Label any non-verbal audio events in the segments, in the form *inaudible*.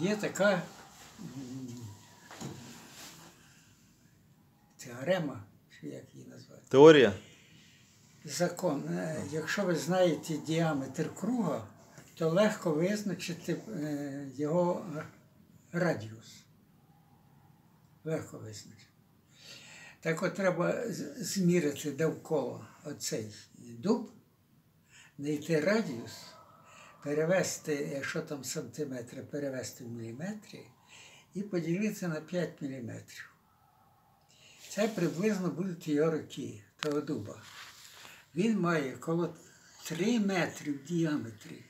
Є така теорема, чи як її назвати. Теорія? Закон. Е, Якщо ви знаєте діаметр круга, то легко визначити е, його радіус. Легко визначити. Так от треба з- зміряти довкола оцей дуб, знайти радіус, перевести, якщо там сантиметри, перевести в міліметри і поділити на 5 міліметрів. Це приблизно будуть його роки того дуба. Він має коло 3 метри в діаметрі.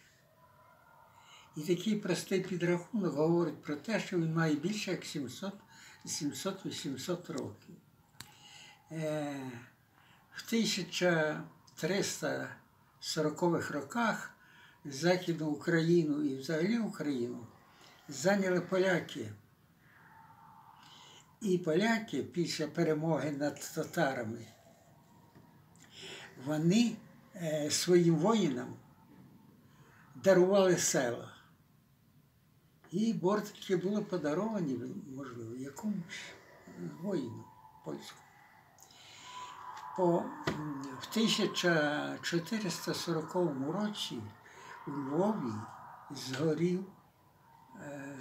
І такий простий підрахунок говорить про те, що він має більше як 700-800 років. Е, в 1300 40-х роках Західну Україну і взагалі Україну зайняли поляки. І поляки після перемоги над татарами, вони е, своїм воїнам дарували села. І бортики були подаровані, можливо, якомусь воїну польському. По, в 1440 році у Львові згорів е,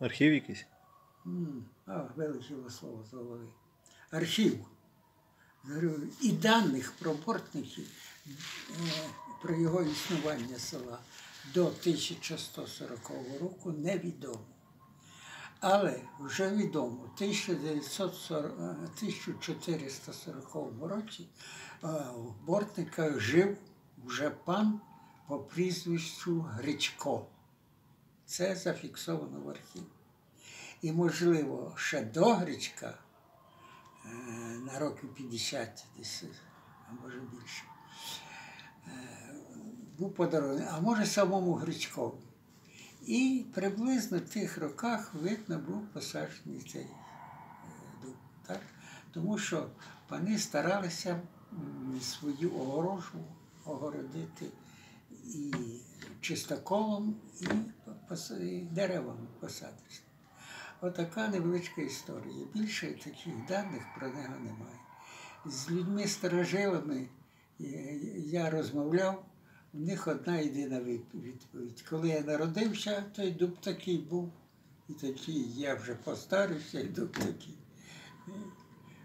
Архів якийсь? М, А, вилетіло слово з голови. Архів. Говорю, І даних про бортників, е, про його існування села до 1140 року невідомо. Але вже відомо, в 1940 е, 1440 році е, в Бортниках жив вже пан по прізвищу Гречко. Це зафіксовано в архіві. І, можливо, ще до Гречка, е, на років 50 десь, а може більше, е, був подарований, а може самому Гречкові. І приблизно в тих роках, видно, був посаджений цей е, дуб. Так? Тому що пани старалися свою огорожу огородити і чистоколом, і деревами посадити. Отака невеличка історія. Більше таких даних про нього немає. З людьми старожилами е, я розмовляв, у них одна єдина відповідь. Коли я народився, той дуб такий був, і такий я вже постарився, і дуб такий.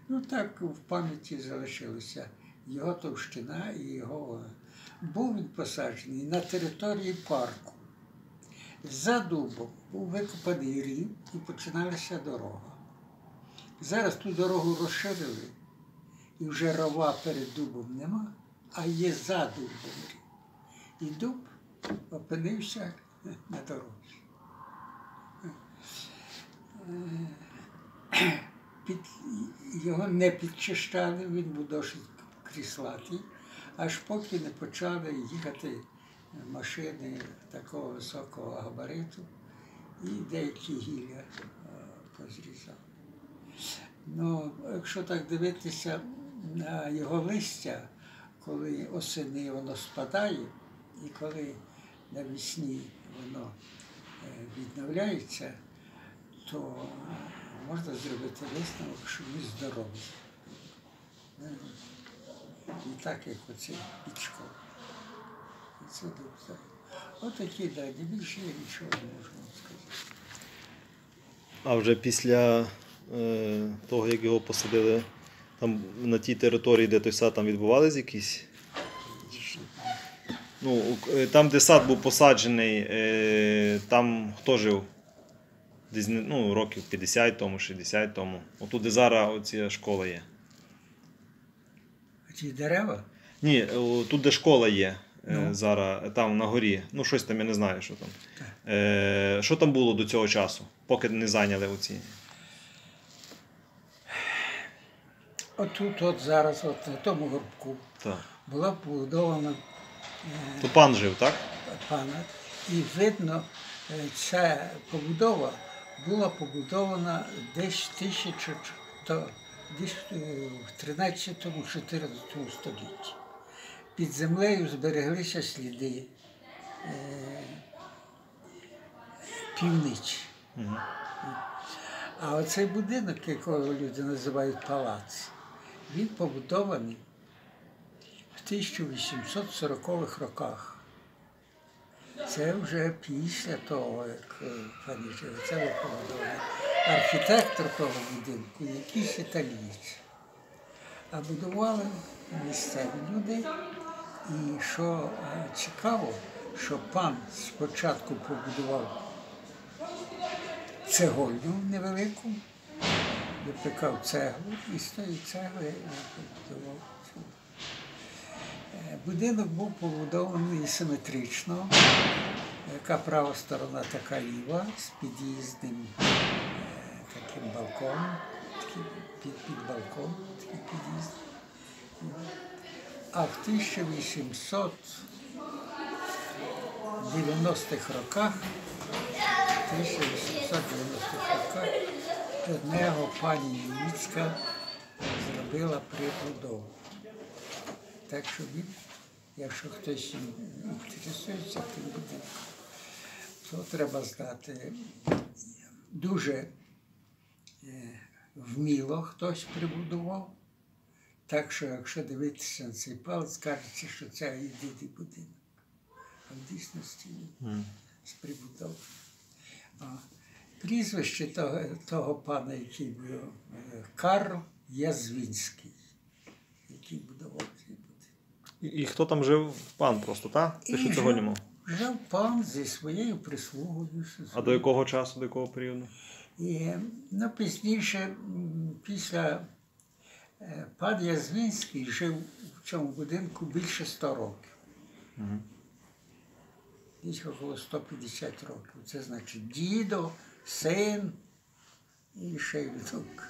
Ну так в пам'яті залишилося його товщина і його. Був він посаджений на території парку. За дубом був викопаний рів і починалася дорога. Зараз ту дорогу розширили, і вже рова перед дубом нема, а є за дубом рів. І дуб опинився на дорозі. Е, Під, його не підчищали, він був досить кріслатий, аж поки не почали їхати машини такого високого габариту і деякі гілля е, позрізали. Ну, якщо так дивитися на його листя, коли осени воно спадає, і коли навесні воно е, відновляється, то можна зробити висновок, що він здоровий. Е, Не так, як оцей пічко. Це добре. Отакі дані. Більше я нічого не можу сказати. А вже після е, того, як його посадили, там на тій території, де той сад, там відбувались якісь. Ну, е, там, де сад був посаджений, е, там хто жив? Десь ну, років 50 тому, 60 тому. Отут, де зараз оця школа є. А ті дерева? Ні, е, тут, де школа є. Ну. Зараз там на горі. Ну, щось там я не знаю, що там. Так. Е, що там було до цього часу, поки не зайняли оці. Отут, от зараз, от на тому горбку, Так. була побудована То пан жив, так? пана, і видно, е, ця побудова була побудована десь тисяча то десь е, в 13-14 столітті. Під землею збереглися сліди е, півничі. А оцей будинок, якого люди називають палац, він побудований в 1840-х роках. Це вже після того, як е, пані це був архітектор того будинку, якийсь італієць. А будували місцеві люди. І що е, цікаво, що пан спочатку побудував цегольню невелику, випекав цеглу і з тої цегли побудував Будинок був побудований симетрично, яка права сторона, така ліва, з під'їздним е, таким балконом, під, під балкон, такий під'їзд. А в 1890-х роках 1890-х роках до нього пані Ніцька зробила прибудову. Так що він, якщо хтось інтересується тим будинком, то треба знати. Дуже е, вміло хтось прибудував. Так що, якщо дивитися на цей палець, кажеться, що це єдиний будинок. А в дійсності Мгм. з прибудов. Прізвище того, того пана, який був е, Карл Язвінський, який будував. І, хто там жив? Пан просто, так? Ти жив- цього німав? Жив пан зі своєю прислугою. А до якого часу, до якого періоду? І ну, пізніше, після е, пан Язвінський жив в цьому будинку більше 100 років. Мгм. Десь около 150 років. Це значить дідо, син і ще й внук.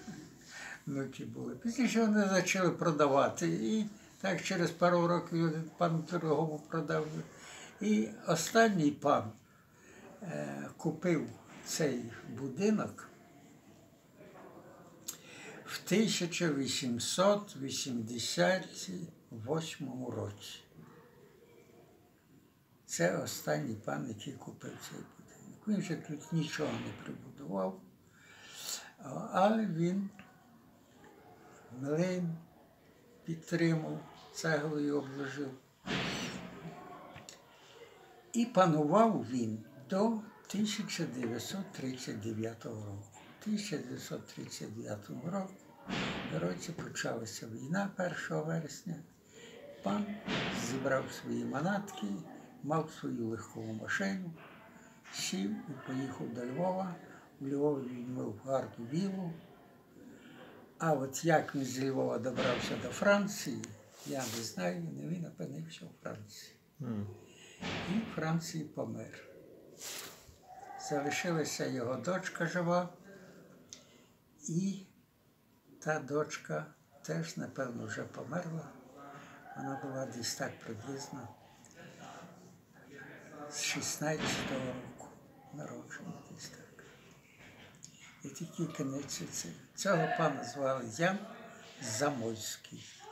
Внуки були. Пізніше вони почали продавати. І так через пару років пан другому продав. І останній пан е, купив цей будинок в 1888 році. Це останній пан, який купив цей будинок. Він вже тут нічого не прибудував, але він млин підтримав, цеглою обложив. І панував він до 1939 року. В 1939 року, році почалася війна 1 вересня. Пан зібрав свої манатки, мав свою легкову машину, сів і поїхав до Львова. У Львові він мав гарну вілу. А от як він з Львова добрався до Франції, я не знаю, але він опинився у Франції. І в Франції помер. Залишилася його дочка жива, і та дочка теж, напевно, вже померла. Вона була десь так приблизно з 16-го року народження десь так. І такий кінець. Цього пана звали Ян Замойський.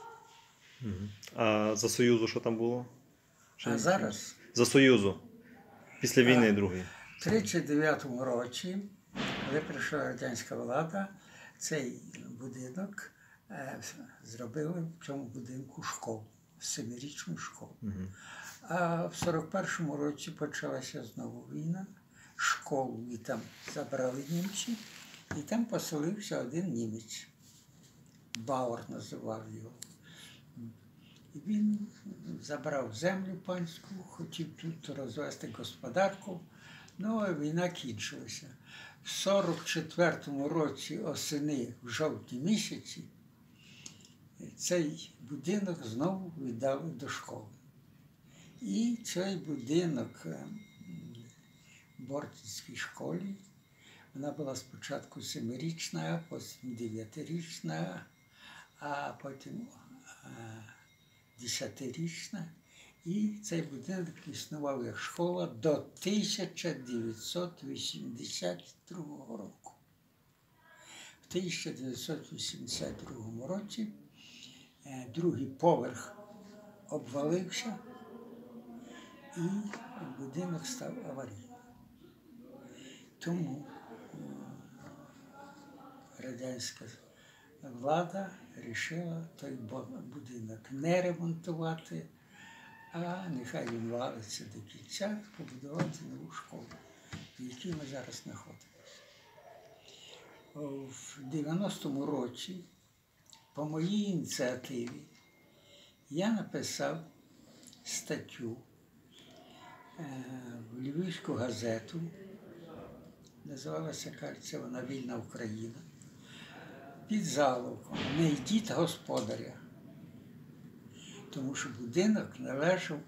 А за Союзу що там було? Ще А зараз За Союзу. Після війни другої. В 1939 році, коли прийшла радянська влада, цей будинок е, зробили в цьому будинку школу, семирічну школу. Мгм. А в 41-му році почалася знову війна. Школу і там забрали німці, і там поселився один німець. Бауер називав його. Він забрав землю панську, хотів тут розвести господарку. Ну, а війна кінчилася. В 44-му році осени, в жовтні місяці, цей будинок знову віддали до школи. І цей будинок е, в Бортницькій школі, вона була спочатку семирічна, потім дев'ятирічна, а потім е, десятирічна. І цей будинок існував як школа до 1982 року. В 1982 році е, другий поверх обвалився і будинок став аварійним. Тому радянська влада вирішила той будинок не ремонтувати, а нехай він валиться до кінця, побудувати нову школу, в якій ми зараз знаходимося. В 90-му році, по моїй ініціативі, я написав статтю е, в Львівську газету називалася, кажеться, вона Вільна Україна. Під залогом не йдіть господаря, тому що будинок належав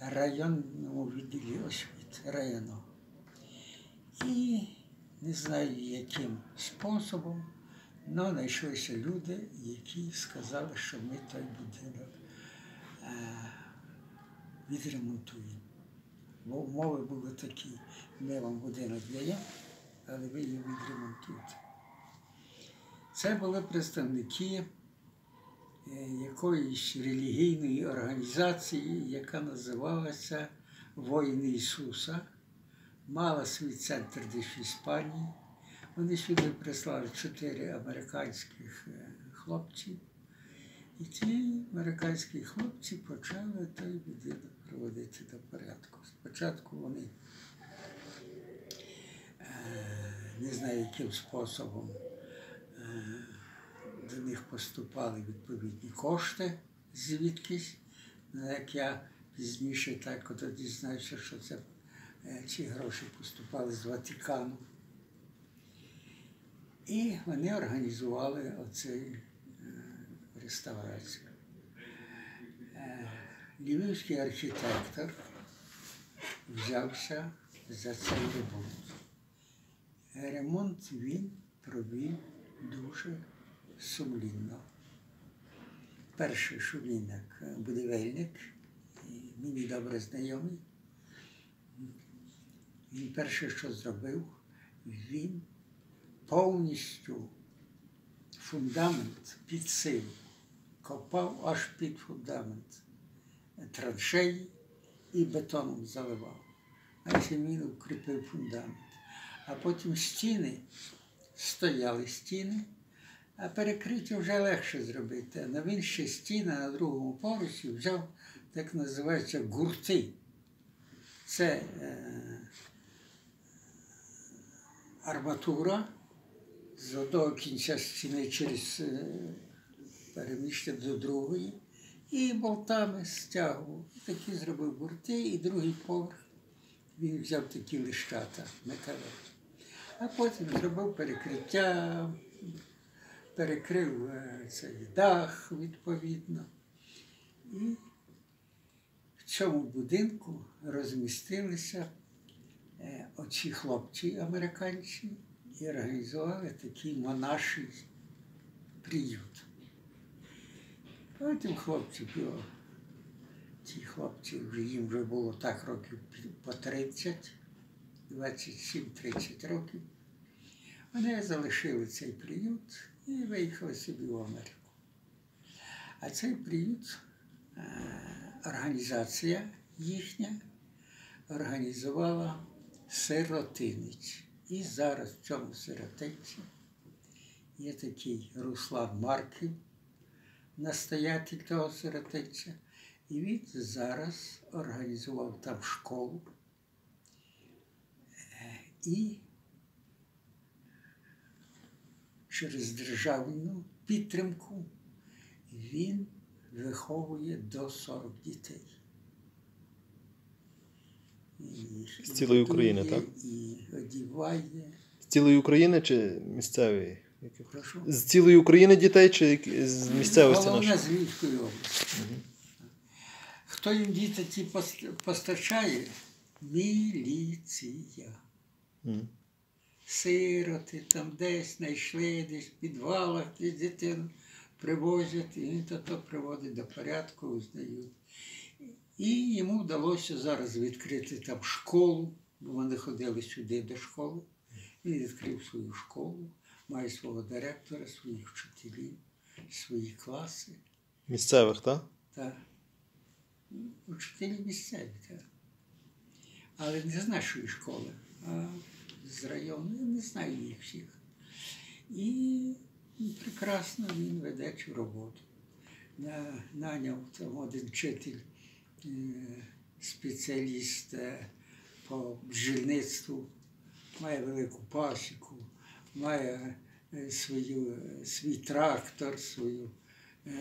районному відділі освіти району. І не знаю, яким способом, але знайшлися люди, які сказали, що ми той будинок е, відремонтуємо. Бо умови були такі, ми вам будинок даємо, але ви його відремонтуєте. Це були представники е, якоїсь релігійної організації, яка називалася Воїни Ісуса, мала свій центр десь в Іспанії. Вони сюди прислали чотири американських е, хлопців. І ті американські хлопці почали той будинок приводити до порядку. Спочатку вони е, не знаю, яким способом до них поступали відповідні кошти звідкись. Як я пізніше так от дізнався, що це е, ці гроші поступали з Ватикану. І вони організували оцей е, реставрацію. Е, Львівський архітектор взявся за цей ремонт. Ремонт він провів дуже сумлінно. Перший, він як будівельник, мені добре знайомий, він перше, що зробив, він повністю фундамент під сил, копав аж під фундамент траншеї і бетоном заливав. Значить він укріпив фундамент. А потім стіни, стояли стіни, а перекриття вже легше зробити. А він ще стіни на другому поверсі взяв, так називається, гурти. Це е, арматура з одного кінця стіни через е, переміщення до другої, і болтами стягував. Такі зробив гурти, і другий поверх він взяв такі лищата металеві. А потім зробив перекриття, перекрив е, цей дах відповідно. І в цьому будинку розмістилися е, оці хлопці американці і організували такий монаший приют. Потім хлопці було, ці хлопці їм вже було так років по 30, 27-30 років. Вони залишили цей приют і виїхали собі в Америку. А цей приют, е, організація їхня організувала сиротинець. І зараз в цьому сиротинці є такий Руслан Марків, настоятель того сиротинця. І він зараз організував там школу. Е, І через державну підтримку він виховує до 40 дітей. І З цілої України, так? І одіває. З цілої України чи місцевої? Прошу. З цілої України дітей чи з місцевості Головне з Львівської області. Хто їм діти пос- постачає? Міліція. Мгм. Сироти там десь знайшли, десь в підвалах і дитину привозять, і він то, приводить до порядку, узнають. І йому вдалося зараз відкрити там школу, бо вони ходили сюди до школи. Він відкрив свою школу, має свого директора, своїх вчителів, свої класи. Місцевих, так? Та учителі місцеві, так. Але не з нашої школи, а з району. Я не знаю їх всіх. І прекрасно він веде цю роботу. На, наняв там один вчитель, е, спеціаліст по бджільництву, має велику пасіку, має е, свою, е, свій трактор, свою,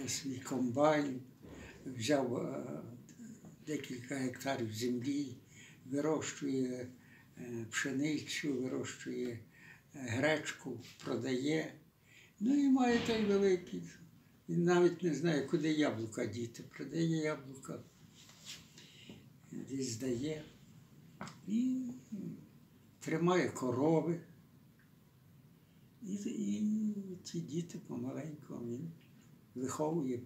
свій комбайн, взяв декілька гектарів землі, вирощує пшеницю, вирощує е, гречку, продає. Ну і має той великий. Він навіть не знає, куди яблука діти. Продає яблука, десь здає. І тримає корови. І, і ті діти помаленьку він виховує,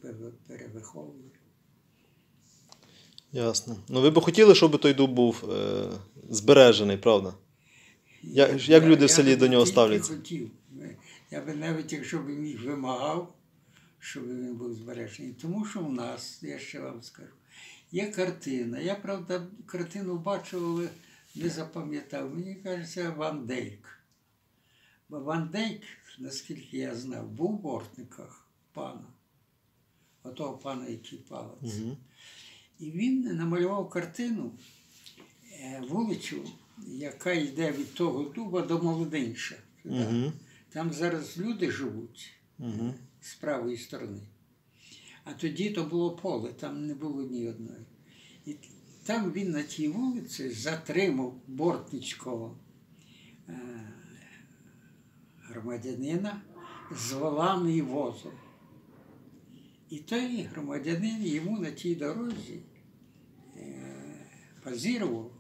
перевиховує. Ясно. Ну ви б хотіли, щоб той дуб був е, збережений, правда? Як- як люди в селі би до нього ставляться? Хотів. Я би навіть, якщо б міг вимагав, щоб він був збережений. Тому що в нас, я ще вам скажу, є картина. Я, правда, картину бачив, але не запам'ятав. Мені кажеться, Ван Дейк. Бо Ван Дейк, наскільки я знав, був в бортниках пана. Отого пана, який палець. Угу. І він намалював картину е, вулицю, яка йде від того дуба до Молодинша. Угу. Там зараз люди живуть Угу. з правої сторони. А тоді то було поле, там не було ні одної. І там він на тій вулиці затримав бортницького е, громадянина з волами і возом. І той громадянин йому на тій дорозі е, позірував,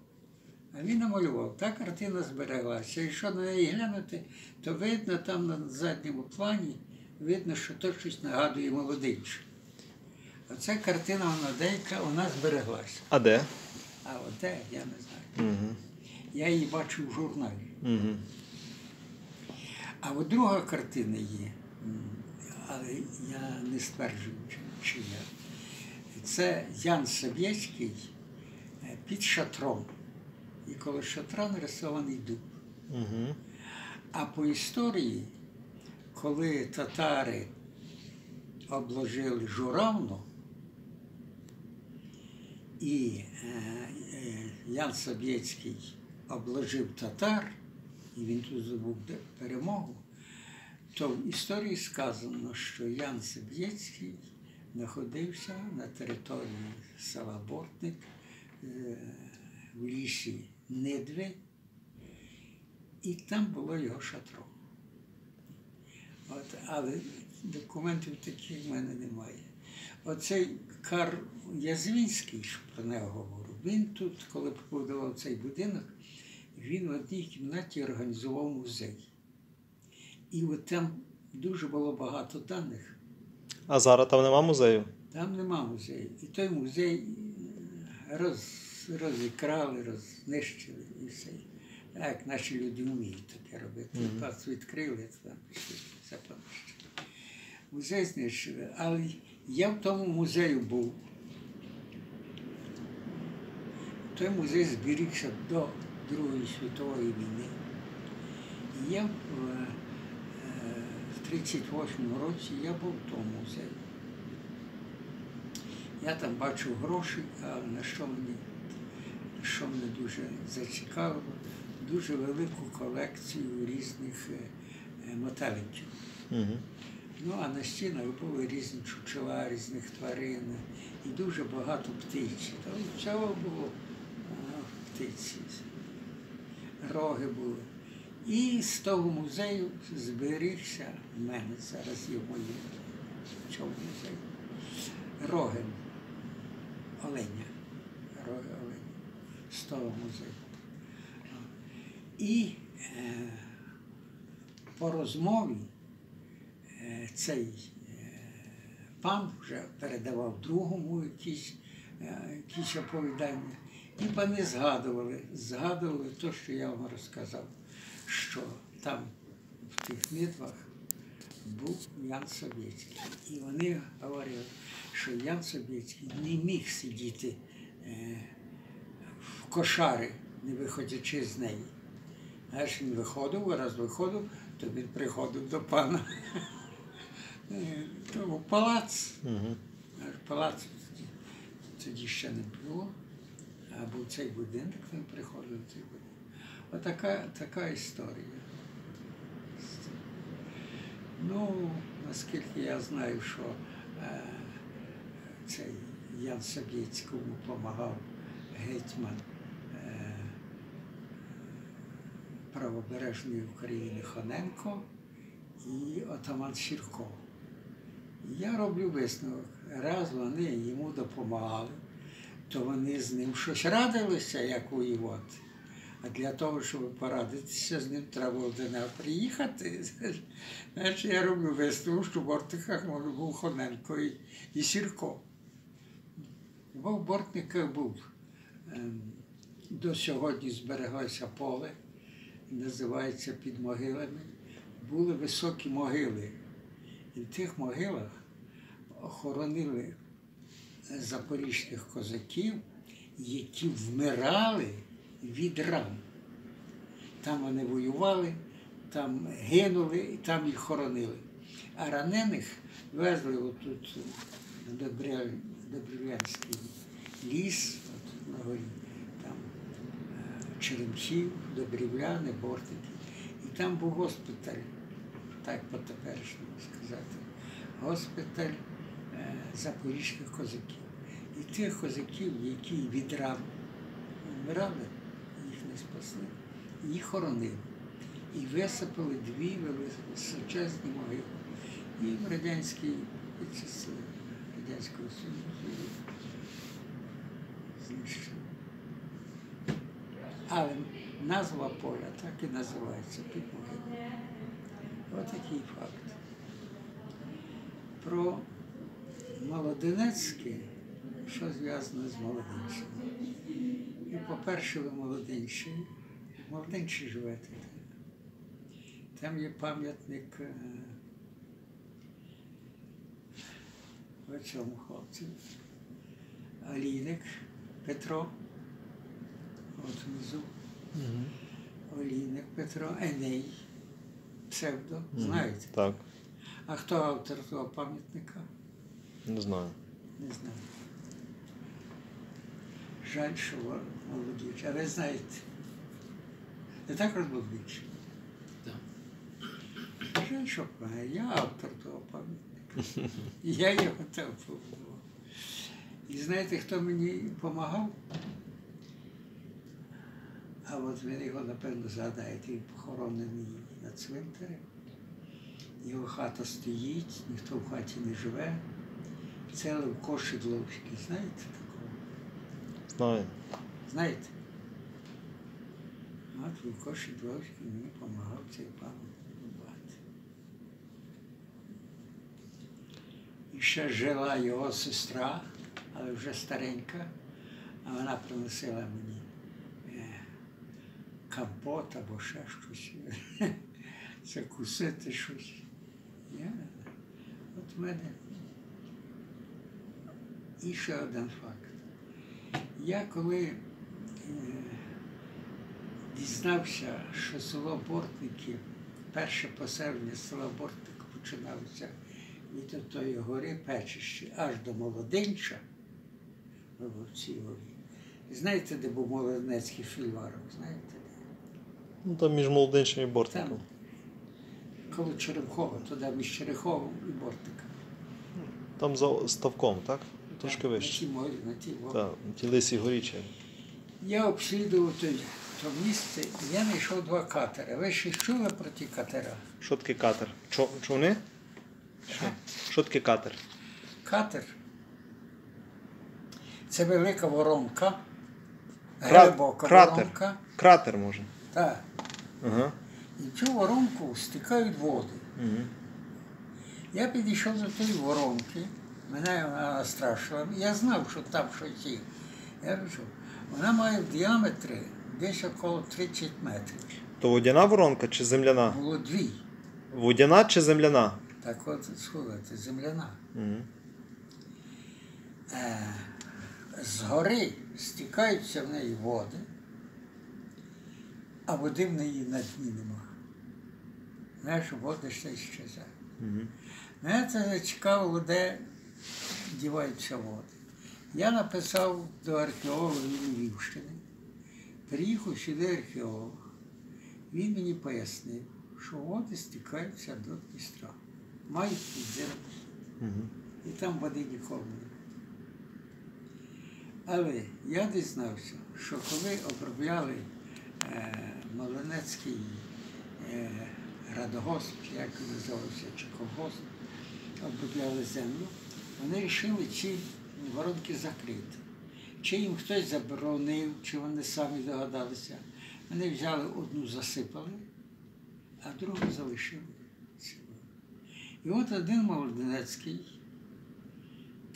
а він намалював. Та картина збереглася. Якщо на неї глянути, то видно там на задньому плані, видно, що то щось нагадує молодинче. Оця картина вона деяка у нас збереглася. А де? А от де, я не знаю. Угу. Я її бачу в журналі. Угу. А от друга картина є, але я не стверджую, чи, я. Це Ян Собєцький е, під шатром. І коло шатра нарисований дуб. Угу. А по історії, коли татари обложили Журавну, і е, е, Ян Собєцький обложив татар, і він тут здобув перемогу, то в історії сказано, що Ян Собєцький знаходився на території села Бортник е, в лісі Нидви, і там було його шатро. От, але документів таких в мене немає. Оцей Кар Язвінський, що про нього говорю, він тут, коли побудував цей будинок, він в одній кімнаті організував музей. І от там дуже було багато даних. А зараз там нема музею? Там нема музею. І той музей е, роз, розікрали, рознищили і все. Так, як наші люди вміють таке робити. Мгм. Пас відкрили, там пішли, все понищили. Музей знищили. Але я в тому музею був. Той музей зберігся до Другої світової війни. І я 38 році я був в тому музеї. Я там бачу гроші, а на що мені, на що мене дуже зацікавило, дуже велику колекцію різних е, е, моталинків. Угу. Ну, а на стінах були різні чучела, різних тварин і дуже багато птиці. Там всього було а, птиці. Роги були. І з того музею зберігся в мене зараз є в моєму в цьому музеї. Роги оленя. Роги оленя. З того музею. І е, по розмові е, цей е, пан вже передавав другому якісь е, якісь оповідання. І вони згадували, згадували те, що я вам розказав, що там в тих мітвах був Ян Собєцький. І вони говорили, що Ян Собєцький не міг сидіти е, в кошари, не виходячи з неї. Знаєш, він виходив, раз виходив, то він приходив до пана. Е, то в палац. Угу. Аж Палац тоді, ще не було, а був цей будинок, він приходив в цей будинок. Отака така історія. Ну, наскільки я знаю, що е, цей Ян Собєцькому допомагав гетьман е, правобережної України Хоненко і отаман Сірко. Я роблю висновок. Раз вони йому допомагали, то вони з ним щось радилися, як воювати. А для того, щоб порадитися з ним, треба було до нього приїхати. Значить, я роблю висновок, що в бортниках може був Хоненко і, і Сірко. Бо в бортниках був. ем, До сьогодні збереглося поле, називається під могилами. Були високі могили. І в тих могилах охоронили запорізьких козаків, які вмирали від ран. Там вони воювали, там гинули і там їх хоронили. А ранених везли отут Добря- Добрів'янський ліс, от на горі, там е, Черемхів, Добрівляни, Бортики. І там був госпіталь, так по-теперішньому сказати, госпіталь е, запорізьких козаків. І тих козаків, які від ран вмирали, спасли, їх хоронили. І висипали дві величезні могили. І в радянській під час Радянського Союзу знищили. Але назва поля так і називається під могилою. Отакий факт. Про Молодинецьке, що зв'язано з Молодинщиною. По-перше, ви молодинчі. В Молодинчі живете. Там є пам'ятник е, цьому хлопцю. Олійник Петро. От внизу. Олійник Петро, Еней, псевдо, знаєте? Так, А хто автор того пам'ятника? не знаю. Не знаю. Жаль, що ви молоді. А ви знаєте. Не так розбудвичі? Жаль, що е, я автор того пам'ятника. *laughs* Я його там побудував. І знаєте, хто мені допомагав? А от ви його, напевно, згадаєте, він похоронений на цвинтарі. Його хата стоїть, ніхто в хаті не живе. Це Левко Шидловський. Знаєте? Знаю. Знаєте? От Левко Шидловський мені допомагав цей пам'ятник будувати. І ще жила його сестра, але вже старенька, а вона приносила мені е, компот або ще щось. *laughs* Закусити щось. Я, от в мене. І ще один факт. Я коли е, дізнався, що село Бортники, перше поселення села Бортник починалося від тої гори Печищі аж до Молодинча, в цій горі. Знаєте, де був Молодинецький фільварок? Знаєте? Ну там між молодинчим і Там, бортиком. коло Черемхова, туди між Череховим і Бортиком. Там за ставком, так? Трошки вище. На тій морі, на тій. Так, горічі. Я обслідував той, то місце, і я знайшов два катери. Ви ще чули про ті катера? Що таке катер? Чо, човни? Що? Що таке катер? Катер це велика воронка, Кра- глибока кратер. воронка. Кратер може. Так. Ага. І в цю воронку стікають води. Угу. Я підійшов до тієї воронки Мене вона настрашила. Я знав, що там щось є. Я кажу, вона має в діаметрі десь около 30 метрів. То водяна воронка чи земляна? Було дві. Водяна чи земляна? Так от, слухайте, земляна. Угу. Е, згори стікаються в неї води, а води в неї на дні нема. Знаєш, води ще щезають. Угу. Мене це зацікавило, де діваються води. Я написав до археологів Львівщини. Приїхав сюди археолог. Він мені пояснив, що води стікаються до Дністра. Мають. Угу. І там води ніколи не було. Але я дізнався, що коли обробляли е, Малинецький е, радогосп, як він називався, чи колгосп, обробляли землю, вони вирішили ці воронки закрити. Чи їм хтось заборонив, чи вони самі догадалися. Вони взяли одну засипали, а другу залишили. І от один Молоденецький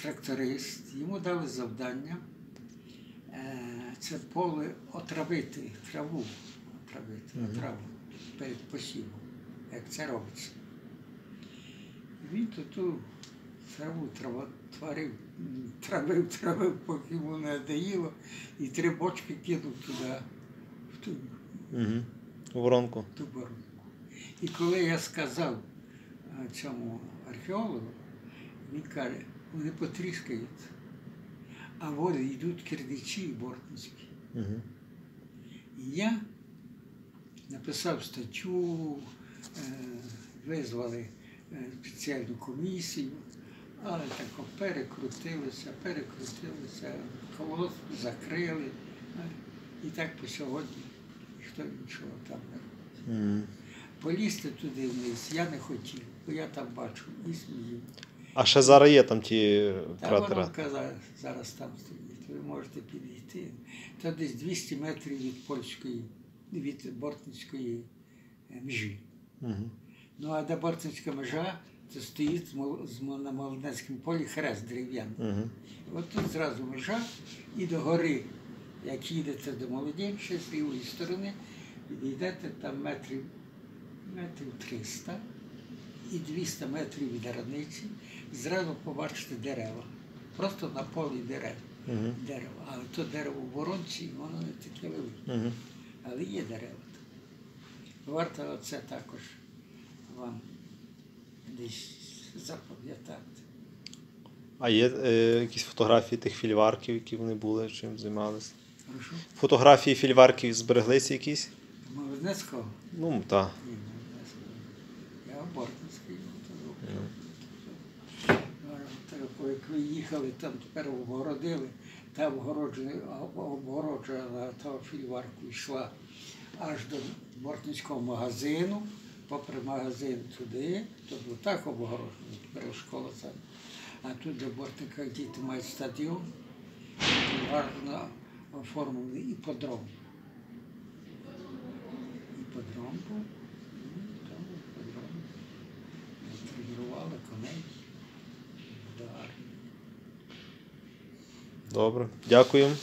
тракторист, йому дали завдання е, це поле отравити, траву, отравити, отраву перед посівом, як це робиться. Він то ту траву трава, творив, травив, травив, поки йому не надоїло, і три бочки кинув туди, в ту Угу. Воронку. ту воронку. І коли я сказав цьому археологу, він каже, вони потріскають, а води йдуть кирдичі бортницькі. Угу. І я написав статтю, е, визвали е, спеціальну комісію, але так перекрутилися, перекрутилися, колодку закрили. І так по сьогодні ніхто нічого там не робить. Угу. Полізти туди вниз я не хотів, бо я там бачу і змію. А ще зараз є там ті Та кратери. воно казав, зараз там стоїть. Ви можете підійти. Це десь 200 метрів від польської, від Бортницької е, межі. Угу. Ну а де Бортницька межа, стоїть на Молодецькому полі хрест дерев'яний. Угу. От тут зразу межа і до гори, як їдете до Молодєнщини з лівої сторони, йдете там метрів, метрів 300 і 200 метрів від границі, зразу побачите дерева. Просто на полі дерев. Угу. Дерево. Але то дерево в воронці, воно не таке велике. Угу. Але є дерева. Варто оце також вам десь запам'ятати. А є е, якісь фотографії тих фільварків, які вони були, чим займалися? Хорошо? Фотографії фільварків збереглися якісь? Молодецького? Ну, так. Ні, Молодецького. Я Бортницький. ну, то Ну. Як ви їхали, там тепер обгородили, та обгороджена, обгороджена та фільварку йшла аж до Бортницького магазину, попри магазин туди, тобто так обгороджено, тепер школа там. А тут до Бортника діти мають стадіон, гарно оформлений іподром. Іподром був, ну, там іподром. Тренували коней. Добре. Дякуємо.